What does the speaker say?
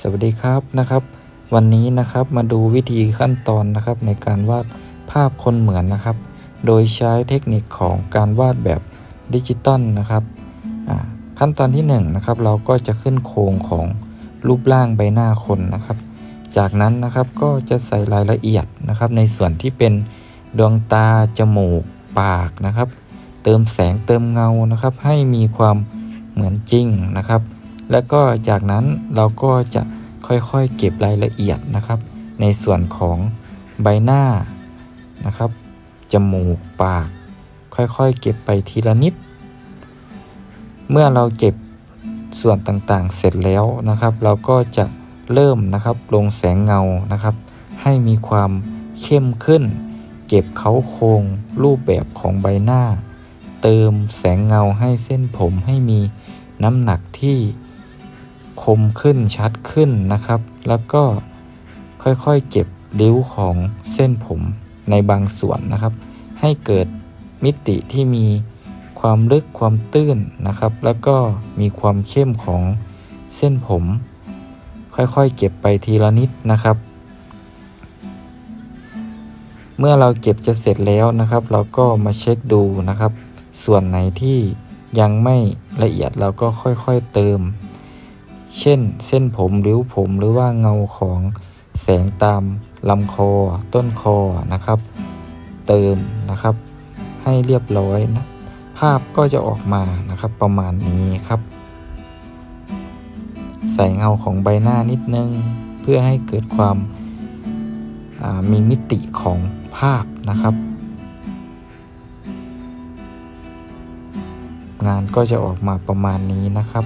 สวัสดีครับนะครับ วันนี้นะครับมาดูวิธีขั้นตอนนะครับในการวาดภาพคนเหมือนนะครับ โดยใช้เทคนิคของการวาดแบบดิจิตอลนะครับขั้นตอนที่1นงนะครับเราก็จะขึ้นโครงของรูปร่างใบหน้าคนนะครับ จากนั้นนะครับก็จะใส่รายละเอียดนะครับ ในส่วนที่เป็นดวงตาจมูกปากนะครับ เติมแสงเติมเงานะครับ ให้มีความเหมือนจริงนะครับ แล้วก็จากนั้นเราก็จะค่อยๆเก็บรายละเอียดนะครับ ในส่วนของใบหน้านะครับ จมูกปาก ค่อยๆ เก็บไปทีละนิด เมื่อเราเก็บส่วนต่างๆ เสร็จแล้วนะครับ เราก็จะเริ่มนะครับลงแสงเงานะครับ ให้มีความเข้มขึ้น เก็บเขาโครงรูปแบบของใบหน้า เติมแสงเงาให้เส้นผมให้มีน้ำหนักที่ คมขึ้นชัดขึ้นนะครับ แล้วก็ค่อยๆเก็บริ้วของเส้นผมในบางส่วนนะครับ ให้เกิดมิติที่มีความลึกความตื้นนะครับ แล้วก็มีความเข้มของเส้นผม ค่อยๆ เก็บไปทีละนิดนะครับ เมื่อเราเก็บจะเสร็จแล้วนะครับ เราก็มาเช็คดูนะครับ ส่วนไหนที่ยังไม่ละเอียดเราก็ค่อยๆเติม เช่น เส้นผมริ้วผมหรือว่าเงาของแสงตามลำคอต้นคอนะครับ เติมนะครับ ให้เรียบร้อยนะภาพก็จะออกมานะครับประมาณนี้ครับ ใส่เงาของใบหน้านิดนึง เพื่อให้เกิดความามีมิติของภาพนะครับ งานก็จะออกมาประมาณนี้นะครับ